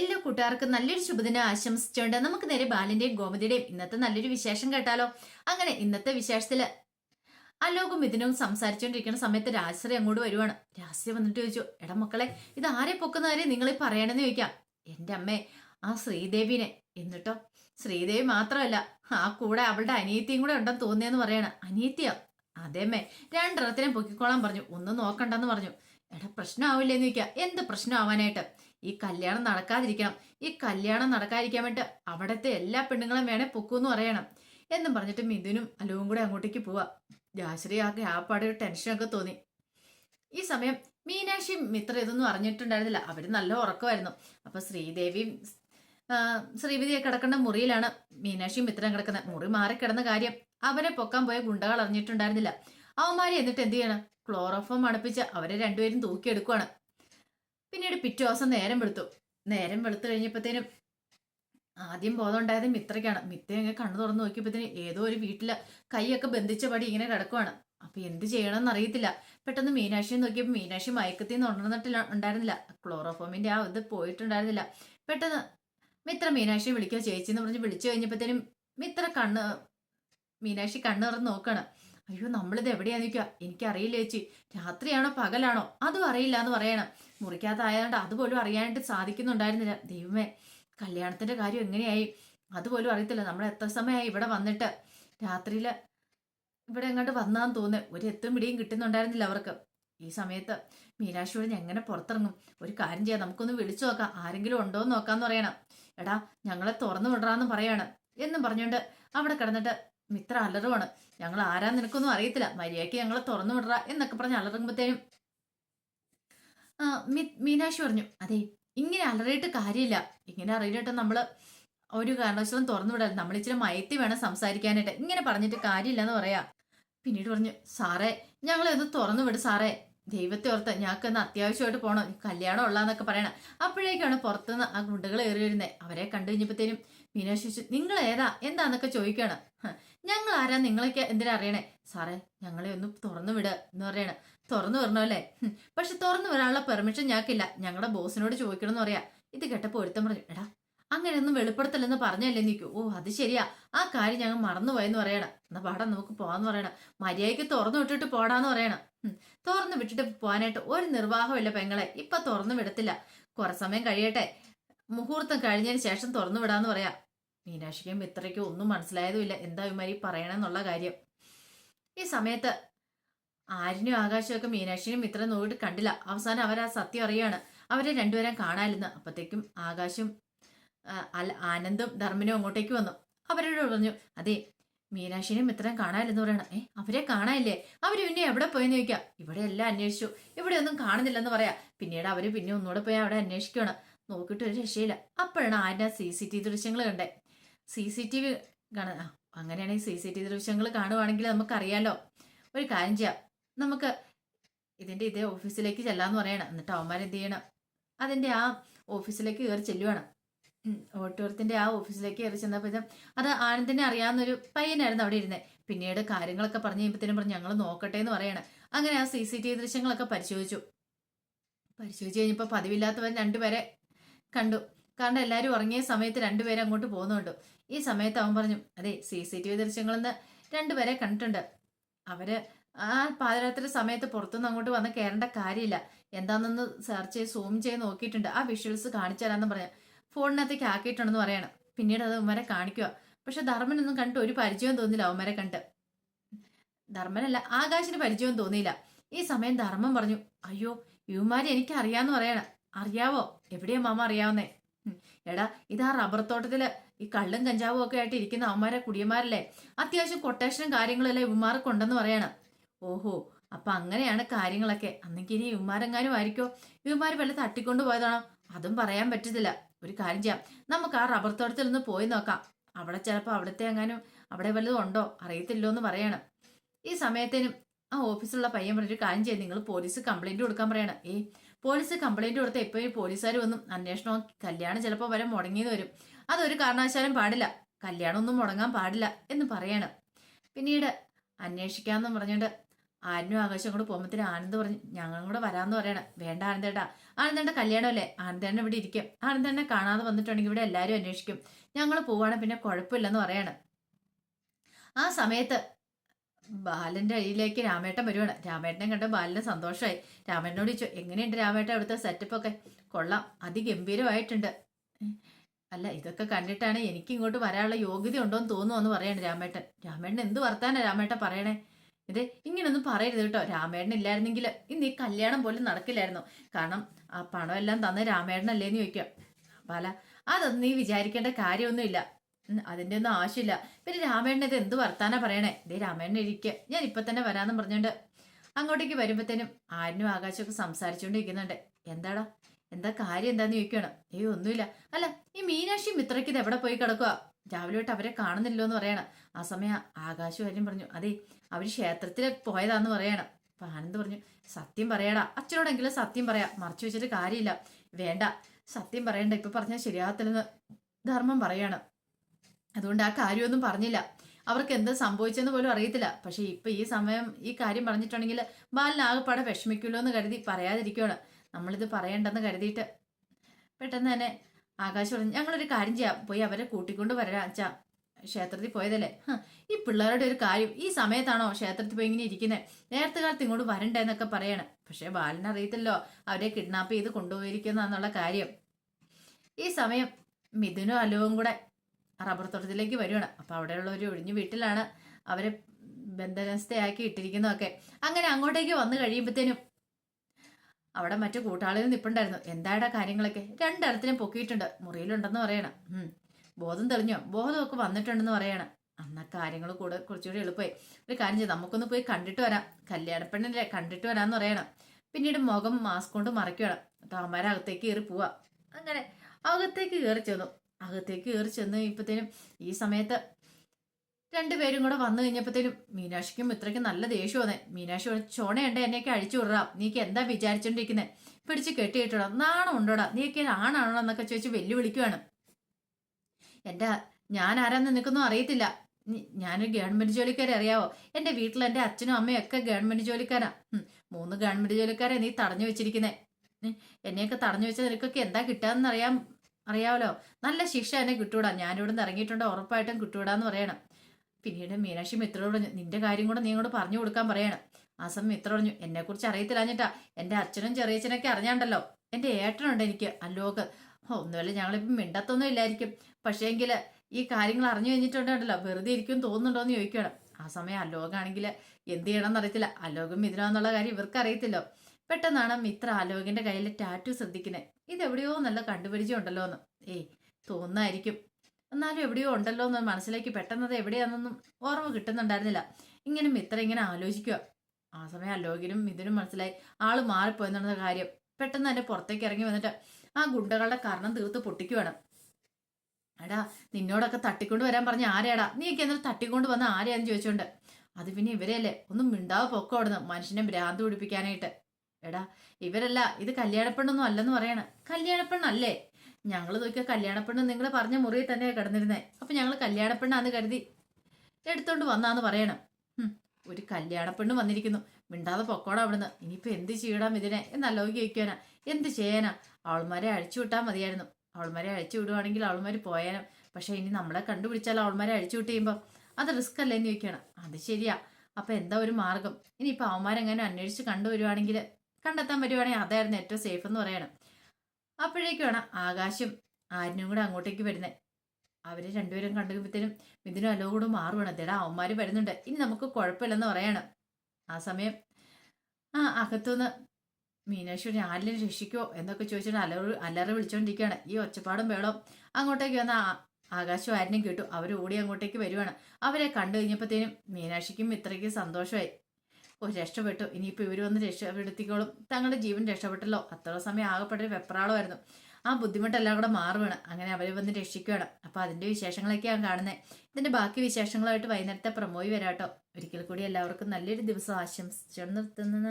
എല്ലാ കൂട്ടുകാർക്കും നല്ലൊരു ശുഭദിനം ആശംസിച്ചുകൊണ്ട് നമുക്ക് നേരെ ബാലിന്റെയും ഗോമതിയുടെയും ഇന്നത്തെ നല്ലൊരു വിശേഷം കേട്ടാലോ? അങ്ങനെ ഇന്നത്തെ വിശേഷത്തിൽ അലോകും ഇതിനും സംസാരിച്ചുകൊണ്ടിരിക്കുന്ന സമയത്ത് രാജശ്രീ അങ്ങോട്ട് വരുവാണ്. രാജശ്രീ വന്നിട്ട് ചോദിച്ചു എടാ മക്കളെ ഇത് ആരെ പൊക്കുന്ന കാര്യം നിങ്ങൾ പറയണമെന്ന് ചോദിക്കാം. എന്റെ അമ്മേ ആ ശ്രീദേവിനെ. എന്നിട്ടോ ശ്രീദേവി മാത്രമല്ല ആ കൂടെ അവളുടെ അനിയത്തിയും കൂടെ ഉണ്ടെന്ന് തോന്നിയെന്ന് പറയാണ്. അനിയത്തിയോ? അതേമ്മേ രണ്ടെണ്ണത്തിനെ പൊക്കിക്കോളാൻ പറഞ്ഞു. ഒന്നും നോക്കണ്ടെന്ന് പറഞ്ഞു. എടാ പ്രശ്നമാവില്ലേന്ന് ചോദിക്കാം. എന്ത് പ്രശ്നം പ്രശ്നമാവാനായിട്ട്? ഈ കല്യാണം നടക്കാതിരിക്കണം. ഈ കല്യാണം നടക്കാതിരിക്കാൻ വേണ്ടി അവിടത്തെ എല്ലാ പെണ്ണുങ്ങളും വേണേ പൊക്കൂന്ന് പറയണം. എന്നും പറഞ്ഞിട്ട് മിഥുനും അലുവും കൂടെ അങ്ങോട്ടേക്ക് പോവാ. ജാശ്രീ ആകെ ആപ്പാടെ ഒരു ടെൻഷനൊക്കെ തോന്നി. ഈ സമയം മീനാക്ഷി മിത്ര ഇതൊന്നും അറിഞ്ഞിട്ടുണ്ടായിരുന്നില്ല. അവർ നല്ല ഉറക്കമായിരുന്നു. അപ്പൊ ശ്രീദേവിയും ആ, ശ്രീവിധിയെ കിടക്കേണ്ട മുറിയിലാണ് മീനാക്ഷിയും മിത്രം കിടക്കുന്നത്. മുറി മാറി കിടന്ന കാര്യം അവരെ പൊക്കാൻ പോയ ഗുണ്ടകൾ അറിഞ്ഞിട്ടുണ്ടായിരുന്നില്ല. അവന്മാരെ എന്നിട്ട് എന്ത് ചെയ്യണം? ക്ലോറോഫോം മണപ്പിച്ച് അവരെ രണ്ടുപേരും തൂക്കിയെടുക്കുവാണ്. പിന്നീട് പിറ്റേ ദിവസം നേരം വെളുത്തു. നേരം വെളുത്തു കഴിഞ്ഞപ്പോഴത്തേനും ആദ്യം ബോധം ഉണ്ടായത് മിത്രയ്ക്കാണ്. മിത്ര ഇങ്ങനെ കണ്ണു തുറന്ന് നോക്കിയപ്പോഴത്തേനും ഏതോ ഒരു വീട്ടിൽ കൈയൊക്കെ ബന്ധിച്ച പടി ഇങ്ങനെ കിടക്കുവാണ്. അപ്പൊ എന്ത് ചെയ്യണമെന്ന് അറിയത്തില്ല. പെട്ടെന്ന് മീനാക്ഷിയെ നോക്കിയപ്പോൾ മീനാക്ഷി മയക്കത്തിൽ നിന്ന് ഉണർന്നിട്ടില്ല ഉണ്ടായിരുന്നില്ല. ക്ലോറോഫോമിന്റെ ആ ഇത് പോയിട്ടുണ്ടായിരുന്നില്ല. പെട്ടെന്ന് മിത്ര മീനാക്ഷിയെ വിളിക്കുക ചേച്ചി എന്ന് പറഞ്ഞ് വിളിച്ചു കഴിഞ്ഞപ്പോഴത്തേനും മിത്ര കണ്ണ് മീനാക്ഷി കണ്ണു തുറന്ന് നോക്കാണ്. അയ്യോ നമ്മളിത് എവിടെയാ നിൽക്കുക? എനിക്കറിയില്ല ചേച്ചി. രാത്രിയാണോ പകലാണോ? അതും അറിയില്ല എന്ന് പറയണം. മുറിക്കകത്തായതുകൊണ്ട് അതുപോലും അറിയാനായിട്ട് സാധിക്കുന്നുണ്ടായിരുന്നില്ല. ദൈവമേ കല്യാണത്തിന്റെ കാര്യം എങ്ങനെയായി? അതുപോലും അറിയത്തില്ല. നമ്മൾ എത്ര സമയമായി ഇവിടെ വന്നിട്ട് രാത്രിയിൽ ഇവിടെ എങ്ങോട്ട് വന്നാന്ന് തോന്നുന്നു. ഒരു എത്തും പിടിയും കിട്ടുന്നുണ്ടായിരുന്നില്ല അവർക്ക്. ഈ സമയത്ത് മീനാക്ഷിയോട് എങ്ങനെ പുറത്തിറങ്ങും? ഒരു കാര്യം ചെയ്യാം. നമുക്കൊന്ന് വിളിച്ചു നോക്കാം. ആരെങ്കിലും ഉണ്ടോ എന്ന് നോക്കാന്ന് പറയണം. എടാ ഞങ്ങളെ തുറന്നു വിടറാന്ന് പറയാണ്. എന്നും പറഞ്ഞുകൊണ്ട് അവിടെ കിടന്നിട്ട് മിത്ര അലറുവാണ്. ഞങ്ങൾ ആരാ നിനക്കൊന്നും അറിയത്തില്ല. മര്യാദയ്ക്ക് ഞങ്ങളെ തുറന്നു വിടറ എന്നൊക്കെ പറഞ്ഞ് അലറുമ്പോഴത്തേനും മീനാക്ഷി പറഞ്ഞു അതെ ഇങ്ങനെ അലറിയിട്ട് കാര്യമില്ല. ഇങ്ങനെ അറിയിട്ട് നമ്മൾ ഒരു കാരണവശാലും തുറന്നു വിടാൻ നമ്മൾ ഇച്ചിരി മയത്തി വേണം സംസാരിക്കാനായിട്ട്. ഇങ്ങനെ പറഞ്ഞിട്ട് കാര്യമില്ല എന്ന് പറയാ. പിന്നീട് പറഞ്ഞു സാറേ ഞങ്ങൾ ഇത് തുറന്നു വിട് സാറേ. ദൈവത്തെ ഓർത്ത് ഞങ്ങൾക്ക് ഒന്ന് അത്യാവശ്യമായിട്ട് പോകണം കല്യാണം ഉള്ളതെന്നൊക്കെ പറയണം. അപ്പോഴേക്കാണ് പുറത്തുനിന്ന് ആ ഗുണ്ടകൾ കയറി വരുന്നത് അവരെ കണ്ടു കഴിഞ്ഞപ്പോഴത്തേനും മീനാക്ഷി ചോദിച്ചു നിങ്ങൾ ഏതാ? എന്താന്നൊക്കെ ചോദിക്കുകയാണ് ഞങ്ങൾ ആരാ നിങ്ങളൊക്കെ എന്തിനാ അറിയണേ? സാറേ ഞങ്ങളെ ഒന്ന് തുറന്നു വിട് എന്ന് പറയണ. തുറന്നു വരണോ അല്ലേ? പക്ഷെ തുറന്നു വരാനുള്ള പെർമിഷൻ ഞങ്ങൾക്കില്ല. ഞങ്ങളുടെ ബോസിനോട് ചോദിക്കണമെന്ന് പറയാ. ഇത് കേട്ടപ്പോ ഒരുത്തം പറഞ്ഞു എടാ അങ്ങനെയൊന്നും വെളിപ്പെടുത്തല്ലെന്ന് പറഞ്ഞല്ലേ നിൽക്കൂ ഓ അത് ശരിയാ. ആ കാര്യം ഞങ്ങൾ മറന്നുപോയെന്ന് പറയണം. എന്നാ പാടാ നമുക്ക് പോവാന്ന് പറയണം. മര്യാദയ്ക്ക് തുറന്നു വിട്ടിട്ട് പോടാന്ന് പറയണം. തുറന്നു വിട്ടിട്ട് പോകാനായിട്ട് ഒരു നിർവാഹമില്ല പെങ്ങളെ. ഇപ്പൊ തുറന്നു വിടത്തില്ല. കുറെ സമയം കഴിയട്ടെ. മുഹൂർത്തം കഴിഞ്ഞതിന് ശേഷം തുറന്നു വിടാന്ന് പറയാ. മീനാക്ഷിക്കും മിത്രയ്ക്കും ഒന്നും മനസ്സിലായതുമില്ല. എന്താ ഇമാരി പറയണമെന്നുള്ള കാര്യം. ഈ സമയത്ത് ആരിനും ആകാശമൊക്കെ മീനാക്ഷിനും ഇത്ര നോക്കിട്ട് കണ്ടില്ല. അവസാനം അവർ ആ സത്യം അറിയാണ് അവരെ രണ്ടുപേരും കാണാനിരുന്നു അപ്പത്തേക്കും ആകാശും അല്ല- ആനന്ദും ധർമ്മനും അങ്ങോട്ടേക്ക് വന്നു. അവരോട് പറഞ്ഞു അതെ മീനാക്ഷിനെയും ഇത്രയും കാണാനില്ലെന്ന് പറയണം. ഏ അവരെ കാണാനില്ലേ? അവർ പിന്നെ എവിടെ പോയെന്ന് ചോദിക്കാം. ഇവിടെ എല്ലാം അന്വേഷിച്ചു. ഇവിടെ ഒന്നും കാണുന്നില്ലെന്ന് പറയാം. പിന്നീട് അവർ പിന്നെ ഒന്നുകൂടെ പോയി അവിടെ അന്വേഷിക്കുകയാണ് നോക്കിയിട്ട് ഒരു രക്ഷയില്ല. അപ്പോഴാണ് ആരുടെ സി സി ടി വി ദൃശ്യങ്ങൾ കണ്ടേ. സി സി ടി വി കാണാ അങ്ങനെയാണെങ്കിൽ സി സി ടി വി ദൃശ്യങ്ങൾ കാണുവാണെങ്കിൽ നമുക്കറിയാലോ. ഒരു കാര്യം ചെയ്യാം. നമുക്ക് ഇതിന്റെ ഇതേ ഓഫീസിലേക്ക് ചെല്ലാന്ന് പറയണം. എന്നിട്ട് അവന്മാർ എന്ത് ചെയ്യണം? അതിന്റെ ആ ഓഫീസിലേക്ക് കയറി ചെല്ലുവാണ്. ഓട്ടോറത്തിന്റെ ആ ഓഫീസിലേക്ക് കയറി ചെന്നപ്പോൾ അത് ആനന്ദിനെ അറിയാവുന്നൊരു പയ്യനായിരുന്നു അവിടെ ഇരുന്നത് പിന്നീട് കാര്യങ്ങളൊക്കെ പറഞ്ഞു കഴിയുമ്പോഴത്തേനും പറഞ്ഞു ഞങ്ങൾ നോക്കട്ടെ എന്ന് പറയണം. അങ്ങനെ ആ സി സി ടി വി ദൃശ്യങ്ങളൊക്കെ പരിശോധിച്ചു. പരിശോധിച്ച് കഴിഞ്ഞപ്പോൾ പതിവില്ലാത്തവർ രണ്ടുപേരെ കണ്ടു. കാരണം എല്ലാവരും ഉറങ്ങിയ സമയത്ത് രണ്ടുപേരെ അങ്ങോട്ട് പോകുന്നുണ്ട് ഈ സമയത്ത് അവൻ പറഞ്ഞു അതെ സി സി ടി വി ദൃശ്യങ്ങളിൽ നിന്ന് രണ്ടുപേരെ കണ്ടിട്ടുണ്ട്. അവർ ആ പാതിരാത്രി സമയത്ത് പുറത്തുനിന്ന് അങ്ങോട്ട് വന്ന് കയറേണ്ട കാര്യമില്ല. എന്താണെന്ന് സെർച്ച് ചെയ്ത് സൂം ചെയ്ത് നോക്കിയിട്ടുണ്ട്. ആ വിഷ്വൽസ് കാണിച്ചു തരാമെന്ന് ഫോണിനകത്തേക്ക് ആക്കിയിട്ടുണ്ടെന്ന് പറയണം. പിന്നീട് അത് ഉമ്മരെ കാണിക്കുക പക്ഷെ ധർമ്മനൊന്നും കണ്ടിട്ട് ഒരു പരിചയവും തോന്നില്ല ഉമ്മരെ കണ്ട്. ധർമ്മനല്ല ആകാശിന് പരിചയവും തോന്നിയില്ല. ഈ സമയം ധർമ്മം പറഞ്ഞു അയ്യോ ഇവന്മാരെ എനിക്ക് അറിയാന്ന് പറയണ. അറിയാവോ? എവിടെയാ മാമ അറിയാവുന്നേ? എടാ ഇതാ റബ്ബർ തോട്ടത്തിൽ ഈ കള്ളും കഞ്ചാവും ഒക്കെ ആയിട്ട് ഇരിക്കുന്ന അവന്മാരെ കുടിയന്മാരല്ലേ? അത്യാവശ്യം കൊട്ടേഷനും കാര്യങ്ങളെല്ലാം ഇവന്മാർക്ക് ഉണ്ടെന്ന് പറയണം. ഓഹോ അപ്പൊ അങ്ങനെയാണ് കാര്യങ്ങളൊക്കെ. അന്നെങ്കിൽ ഇനി ഇവന്മാരെങ്ങാനും ആയിരിക്കോ? ഇവന്മാർ വല്ല തട്ടിക്കൊണ്ട് പോയതാണോ? അതും പറയാൻ പറ്റത്തില്ല. ഒരു കാര്യം ചെയ്യാം. നമുക്ക് ആ റബ്ബർ തോട്ടത്തിൽ ഒന്ന് പോയി നോക്കാം. അവിടെ ചിലപ്പോൾ അവിടുത്തെ എങ്ങാനും അവിടെ വല്ലതും ഉണ്ടോ? അറിയത്തില്ലോ എന്ന് പറയണം. ഈ സമയത്തേനും ആ ഓഫീസിലുള്ള പയ്യൻ പറഞ്ഞൊരു കാര്യം ചെയ്യാം. നിങ്ങൾ പോലീസ് കംപ്ലൈന്റ് കൊടുക്കാൻ പറയണം. ഏ പോലീസ് കംപ്ലൈന്റ് കൊടുത്ത എപ്പോഴും പോലീസുകാർ വന്നും അന്വേഷണവും കല്യാണം ചിലപ്പോൾ വരെ മുടങ്ങിയെന്ന് വരും. അതൊരു കാരണവശാലും പാടില്ല. കല്യാണമൊന്നും മുടങ്ങാൻ പാടില്ല എന്ന് പറയണം. പിന്നീട് അന്വേഷിക്കാമെന്നും പറഞ്ഞിട്ട് ആനും ആകാശം കൂടെ പോകുമ്പത്തിന് ആനന്ദ് പറഞ്ഞു ഞങ്ങളും കൂടെ വരാമെന്ന് പറയണം. വേണ്ട ആനന്ദേട്ടാ. ആനന്ദേട്ട കല്യാണമല്ലേ? ആനന്ദേണ്ണ ഇവിടെ ഇരിക്കും. ആനന്ദേണ്ണ കാണാതെ വന്നിട്ടുണ്ടെങ്കിൽ ഇവിടെ എല്ലാവരും അന്വേഷിക്കും. ഞങ്ങൾ പോവാണ് പിന്നെ കുഴപ്പമില്ലെന്ന് പറയാണ്. ആ സമയത്ത് ബാലന്റെ അഴിയിലേക്ക് രാമേട്ടൻ വരുവാണ്. രാമേട്ടനെ കണ്ട ബാലിന് സന്തോഷമായി രാമേട്ടനോട് ചോദിച്ചു എങ്ങനെയുണ്ട് രാമേട്ടൻ അവിടുത്തെ സെറ്റപ്പ് ഒക്കെ കൊള്ളാം. അതിഗംഭീരമായിട്ടുണ്ട്. അല്ല ഇതൊക്കെ കണ്ടിട്ടാണ് എനിക്ക് ഇങ്ങോട്ട് വരാനുള്ള യോഗ്യത ഉണ്ടോ എന്ന് തോന്നുന്നു എന്ന് പറയാണ് രാമേട്ടൻ. രാമേട്ടൻ എന്ത് വർത്താനാ രാമേട്ടൻ പറയണേ? ഇത് ഇങ്ങനൊന്നും പറയരുത് കേട്ടോ. രാമേട്ടൻ ഇല്ലായിരുന്നെങ്കിൽ ഇന്ന് ഈ കല്യാണം പോലും നടക്കില്ലായിരുന്നു. കാരണം ആ പണമെല്ലാം തന്ന രാമേട്ടനല്ലേന്ന് ചോദിക്കാം. ബാല അതൊന്നും നീ വിചാരിക്കേണ്ട കാര്യമൊന്നുമില്ല. അതിന്റെ ഒന്നും ആവശ്യമില്ല. പിന്നെ രാമേണ്ണ ഇത് എന്ത് വർത്താനാ പറയണേ? ഇതേ രാമേണ്ണ ഇരിക്കുക ഞാൻ ഇപ്പൊ തന്നെ വരാന്ന് പറഞ്ഞോണ്ട് അങ്ങോട്ടേക്ക് വരുമ്പത്തേനും ആരിനും ആകാശമൊക്കെ സംസാരിച്ചുകൊണ്ടിരിക്കുന്നുണ്ട് എന്താടാ? എന്താ കാര്യം എന്താന്ന് ചോദിക്കണം. ഏയ് ഒന്നുമില്ല. അല്ല ഈ മീനാക്ഷി മിത്രയ്ക്ക് ഇത് എവിടെ പോയി കിടക്കുക രാവിലെ തൊട്ട് അവരെ കാണുന്നില്ലോ എന്ന് പറയണം. ആ സമയം ആകാശം കാര്യം പറഞ്ഞു അതെ അവർ ക്ഷേത്രത്തിൽ പോയതാന്ന് പറയണം. അപ്പൊ ആനന്ദ് പറഞ്ഞു സത്യം പറയടാ അച്ഛനോടെങ്കിലും സത്യം പറയാം മറച്ചു വെച്ചിട്ട് കാര്യമില്ല. വേണ്ട സത്യം പറയണ്ട ഇപ്പൊ പറഞ്ഞാൽ ശരിയാകത്തില്ലെന്ന് ധർമ്മം പറയണം. അതുകൊണ്ട് ആ കാര്യമൊന്നും പറഞ്ഞില്ല. അവർക്ക് എന്ത് സംഭവിച്ചെന്ന് പോലും അറിയത്തില്ല. പക്ഷെ ഇപ്പൊ ഈ സമയം ഈ കാര്യം പറഞ്ഞിട്ടുണ്ടെങ്കിൽ ബാലിനാകപ്പാടെ വിഷമിക്കുമല്ലോ എന്ന് കരുതി പറയാതിരിക്കുകയാണ് നമ്മളിത് പറയണ്ടെന്ന് കരുതിയിട്ട് പെട്ടെന്ന് തന്നെ ആകാശ് പറഞ്ഞു ഞങ്ങളൊരു കാര്യം ചെയ്യാം. പോയി അവരെ കൂട്ടിക്കൊണ്ട് വരാം. അച്ഛാ ക്ഷേത്രത്തിൽ പോയതല്ലേ? ഈ പിള്ളേരുടെ ഒരു കാര്യം ഈ സമയത്താണോ ക്ഷേത്രത്തിൽ പോയി ഇങ്ങനെ ഇരിക്കുന്നത് നേരത്തെ കാലത്ത് ഇങ്ങോട്ട് വരണ്ട എന്നൊക്കെ പറയാണ്. പക്ഷെ ബാലിന് അവരെ കിഡ്നാപ്പ് ചെയ്ത് കൊണ്ടുപോയിരിക്കുന്ന കാര്യം. ഈ സമയം മിഥുനും അലുവും കൂടെ റബ്ബർ തോട്ടത്തിലേക്ക് വരുവാണ്. അപ്പൊ അവിടെയുള്ള ഒരു ഒഴിഞ്ഞു വീട്ടിലാണ് അവരെ ബന്ധനസ്ഥയാക്കി ഇട്ടിരിക്കുന്നതൊക്കെ. അങ്ങനെ അങ്ങോട്ടേക്ക് വന്നു കഴിയുമ്പോഴത്തേനും അവിടെ മറ്റു കൂട്ടാളികൾ നിപ്പുണ്ടായിരുന്നു. എന്താടാ കാര്യങ്ങളൊക്കെ? രണ്ടിടത്തിനും പൊക്കിയിട്ടുണ്ട്. മുറിയിലുണ്ടെന്ന് പറയണം. ബോധം തെളിഞ്ഞോ? ബോധമൊക്കെ വന്നിട്ടുണ്ടെന്ന് പറയണം. അന്ന കാര്യങ്ങൾ കൂടെ കുറച്ചുകൂടി എളുപ്പമായി. ഒരു കാര്യം ചെയ്ത് നമുക്കൊന്ന് പോയി കണ്ടിട്ട് വരാം. കല്യാണപ്പെണ്ണിനെ കണ്ടിട്ട് വരാന്ന് പറയണം. പിന്നീട് മുഖം മാസ്ക് കൊണ്ട് മറയ്ക്കണം താമര അകത്തേക്ക് കയറി പോവാ. അങ്ങനെ അകത്തേക്ക് കയറി ചെന്നു. അകത്തേക്ക് കയറി ചെന്ന് ഇപ്പത്തേനും ഈ സമയത്ത് രണ്ടുപേരും കൂടെ വന്നു കഴിഞ്ഞപ്പോഴത്തേനും മീനാക്ഷിക്കും ഇത്രയ്ക്ക് നല്ല ദേഷ്യം വന്നേ മീനാക്ഷി ചോണയുണ്ട് എന്നെയൊക്കെ അഴിച്ചു വിടാം നീക്ക് എന്താ വിചാരിച്ചോണ്ടിരിക്കുന്നത് പിടിച്ച് കെട്ടിയിട്ടോ നാണം ഉണ്ടോടാ? നീയൊക്കെ ആണാണോ എന്നൊക്കെ ചോദിച്ച് വെല്ലുവിളിക്കുവാണ്. എന്റെ ഞാൻ ആരാന്ന് നിനക്കൊന്നും അറിയത്തില്ല. ഞാനൊരു ഗവൺമെന്റ് ജോലിക്കാരെ അറിയാവോ? എന്റെ വീട്ടിൽ എന്റെ അച്ഛനും അമ്മയും ഒക്കെ ഗവൺമെന്റ് ജോലിക്കാരാ. മൂന്ന് ഗവൺമെന്റ് ജോലിക്കാരെ നീ തടഞ്ഞു വെച്ചിരിക്കുന്നേ. എന്നെയൊക്കെ തടഞ്ഞു വെച്ച നിനക്കൊക്കെ എന്താ കിട്ടാന്ന് അറിയാം അറിയാവല്ലോ? നല്ല ശിക്ഷ എന്നെ കിട്ടൂടാ. ഞാനിവിടെ നിന്ന് ഇറങ്ങിയിട്ടുണ്ട് ഉറപ്പായിട്ടും കിട്ടൂടാന്ന് പറയണം. പിന്നീട് മീനാക്ഷി മിത്രോട് നിന്റെ കാര്യം കൂടെ നീ ഇങ്ങോട്ട് പറഞ്ഞു കൊടുക്കാൻ പറയണം. ആ സമയം മിത്ര പറഞ്ഞു എന്നെ കുറിച്ച് അറിയത്തില്ലാഞ്ഞിട്ടാ എന്റെ അച്ഛനും ചെറിയച്ഛനൊക്കെ അറിഞ്ഞാണ്ടല്ലോ. എന്റെ ഏട്ടനുണ്ട് എനിക്ക് അല്ലോക്ക് ഒന്നുമല്ല ഞങ്ങളിപ്പം മിണ്ടത്തൊന്നും ഇല്ലായിരിക്കും. പക്ഷേങ്കിൽ ഈ കാര്യങ്ങൾ അറിഞ്ഞു കഴിഞ്ഞിട്ടുണ്ടല്ലോ വെറുതെ ഇരിക്കും തോന്നുന്നുണ്ടോ എന്ന് ചോദിക്കണം ആ സമയം അലോകാണെങ്കിൽ എന്ത് ചെയ്യണം എന്നറിയത്തില്ല അലോകം ഇതിനാന്നുള്ള കാര്യം ഇവർക്ക് അറിയത്തില്ലോ. പെട്ടെന്നാണ് മിത്ര അലോകിന്റെ കയ്യിലെ ടാറ്റു ശ്രദ്ധിക്കുന്നത് ഇതെവിടെയോ നല്ല കണ്ടുപിടിച്ചുണ്ടല്ലോ എന്ന് ഏയ് തോന്നായിരിക്കും. എന്നാലും എവിടെയോ ഉണ്ടല്ലോ എന്ന് മനസ്സിലേക്ക് പെട്ടെന്നത് എവിടെയാണെന്നൊന്നും ഓർമ്മ കിട്ടുന്നുണ്ടായിരുന്നില്ല. ഇങ്ങനെ മിത്ര ഇങ്ങനെ ആലോചിക്കുക. ആ സമയം അലോകിനും ഇതിനും മനസ്സിലായി. ആൾ മാറിപ്പോയെന്നുള്ള കാര്യം. പെട്ടെന്ന് തന്നെ പുറത്തേക്ക് ഇറങ്ങി വന്നിട്ട് ആ ഗുണ്ടകളുടെ കാരണം തീർത്ത് പൊട്ടിക്കുവാണ്. എടാ നിന്നോടൊക്കെ തട്ടിക്കൊണ്ട് വരാൻ പറഞ്ഞ ആരെയാടാ? നീയൊക്കെ എന്നിട്ട് തട്ടിക്കൊണ്ട് വന്ന ആരെയാന്ന് ചോദിച്ചോണ്ട്. അത് പിന്നെ ഇവരെയല്ലേ? ഒന്നും മിണ്ടാതെ പൊക്കം അവിടുന്ന് മനുഷ്യനെ ഭ്രാന്ത് പിടിപ്പിക്കാനായിട്ട്. എടാ ഇവരല്ല ഇത് കല്യാണപ്പെണ്ണൊന്നും അല്ലെന്ന് പറയണ. കല്യാണപ്പെണ്ണല്ലേ? ഞങ്ങൾ നോക്കിയ കല്യാണപ്പെണ്ണ് നിങ്ങൾ പറഞ്ഞ മുറിയിൽ തന്നെയാണ് കിടന്നിരുന്നേ. അപ്പം ഞങ്ങൾ കല്യാണപ്പെണ്ണാന്ന് കരുതി എടുത്തോണ്ട് വന്നാന്ന് പറയണം. ഒരു കല്യാണപ്പെണ്ണ് വന്നിരിക്കുന്നു. മിണ്ടാതെ പൊക്കോടാ അവിടുന്ന്. ഇനിയിപ്പോൾ എന്ത് ചെയ്യണം ഇതിനെ? എന്നല്ലോക്കി വയ്ക്കാനാ എന്ത് ചെയ്യാനാ? അവൾമാരെ അഴിച്ചു വിട്ടാൽ മതിയായിരുന്നു. അവൾമാരെ അഴിച്ചു വിടുവാണെങ്കിൽ അവൾമാർ പോയാനും. പക്ഷെ ഇനി നമ്മളെ കണ്ടുപിടിച്ചാൽ അവൾമാരെ അഴിച്ചു വിട്ട് അത് റിസ്ക് അല്ലേ എന്ന് ചോദിക്കണം അത് ശരിയാ. അപ്പം എന്താ ഒരു മാർഗം? ഇനിയിപ്പോൾ അവന്മാരെങ്ങനെ അന്വേഷിച്ച് കണ്ടുവരുവാണെങ്കിൽ കണ്ടെത്താൻ പറ്റുവാണെങ്കിൽ അതായിരുന്നു ഏറ്റവും സേഫ് എന്ന് പറയണം. അപ്പോഴേക്കുമാണ് ആകാശം ആരിനും കൂടെ അങ്ങോട്ടേക്ക് വരുന്നത് അവരെ രണ്ടുപേരും കണ്ടുകഴിയുമ്പത്തേനും മിഥുനും അല്ലോ കൂടെ മാറുവാണ്. അതേടാ അവന്മാര് വരുന്നുണ്ട്. ഇനി നമുക്ക് കുഴപ്പമില്ലെന്ന് പറയണം. ആ സമയം ആ അകത്തുനിന്ന് മീനാക്ഷി ആരിലും രക്ഷിക്കോ എന്നൊക്കെ ചോദിച്ചിട്ട് അലറ് അലറ് വിളിച്ചോണ്ടിരിക്കുകയാണ്. ഈ ഒച്ചപ്പാടും വേണം അങ്ങോട്ടേക്ക് വന്ന ആകാശം ആരിനും കേട്ടു. അവർ ഓടി അങ്ങോട്ടേക്ക് വരുവാണ്. അവരെ കണ്ടു കഴിഞ്ഞപ്പോഴത്തേനും മീനാക്ഷിക്കും ഇത്രയ്ക്ക് സന്തോഷമായി. ഓ രക്ഷപ്പെട്ടു. ഇനിയിപ്പോൾ ഇവർ വന്ന് രക്ഷപ്പെടുത്തിക്കോളും. തങ്ങളുടെ ജീവൻ രക്ഷപ്പെട്ടല്ലോ. അത്ര സമയം ആകപ്പെട്ടൊരു വെപ്രാളമായിരുന്നു. ആ ബുദ്ധിമുട്ടെല്ലാം കൂടെ മാറുവാണ്. അങ്ങനെ അവരെ വന്ന് രക്ഷിക്കുകയാണ് അപ്പോൾ അതിന്റെ വിശേഷങ്ങളൊക്കെയാണ് കാണുന്നത് ഇതിന്റെ ബാക്കി വിശേഷങ്ങളായിട്ട് വൈകുന്നേരത്തെ പ്രമോയി വരാട്ടോ. ഒരിക്കൽ കൂടി എല്ലാവർക്കും നല്ലൊരു ദിവസം ആശംസിച്ചു നിർത്തുന്നു.